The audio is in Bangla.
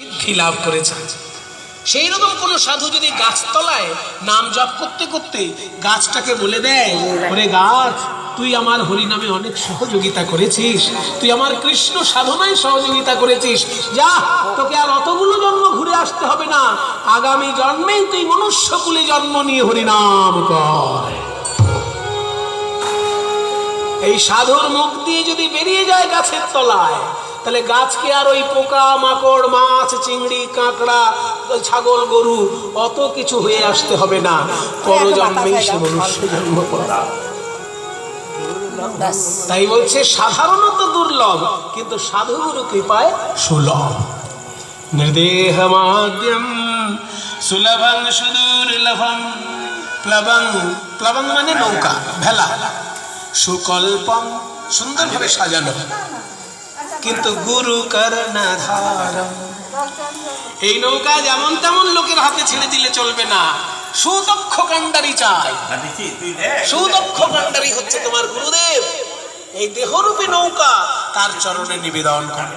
সিদ্ধি লাভ করেছে। সেই রকম কোন সাধু যদি গাছতলায় নাম জপ করতে করতে গাছটাকে বলে দেয়, ওরে গাছ, তুই আমার হরিনামে অনেক সহযোগিতা করেছিস। তুই আমার কৃষ্ণ সাধনায় সহযোগিতা করেছিস। যা, তোকে আর অতগুলো জন্ম ঘুরে আসতে হবে না। আগামী জন্মেই তুই মনুষ্যকুলে জন্ম নিয়ে হরিনাম কর। এই সাধুর মুখ দিয়ে যদি বেরিয়ে যায় গাছের তলায় তাহলে গাছকে আর ওই পোকা মাকড় মাছ চিংড়ি কাঁকড়া ছাগল গরু অত কিছু হয়ে আসতে হবে না। পরজন্মেই সে মনুষ্য জন্ম করা। তাই বলছে সাধারণত দুর্লভ কিন্তু সাধুগুরু কৃপায় সুলভ। নির্দেহমাদ্যম সুলভং সুদুর্লভম প্লবং প্লবং মানে নৌকা ভেলা। সুকল্পম সুন্দরভাবে সাজানো। কিন্তু গুরু কর্ণধারম। এই নৌকা যেমন তেমন লোকের হাতে ছেড়ে দিলে চলবে না। সুদক্ষ কাণ্ডারি চাই। সুদক্ষ কাণ্ডারি হচ্ছে তোমার গুরুদেব। এই দেহরূপী নৌকা তার চরণে নিবেদন করে।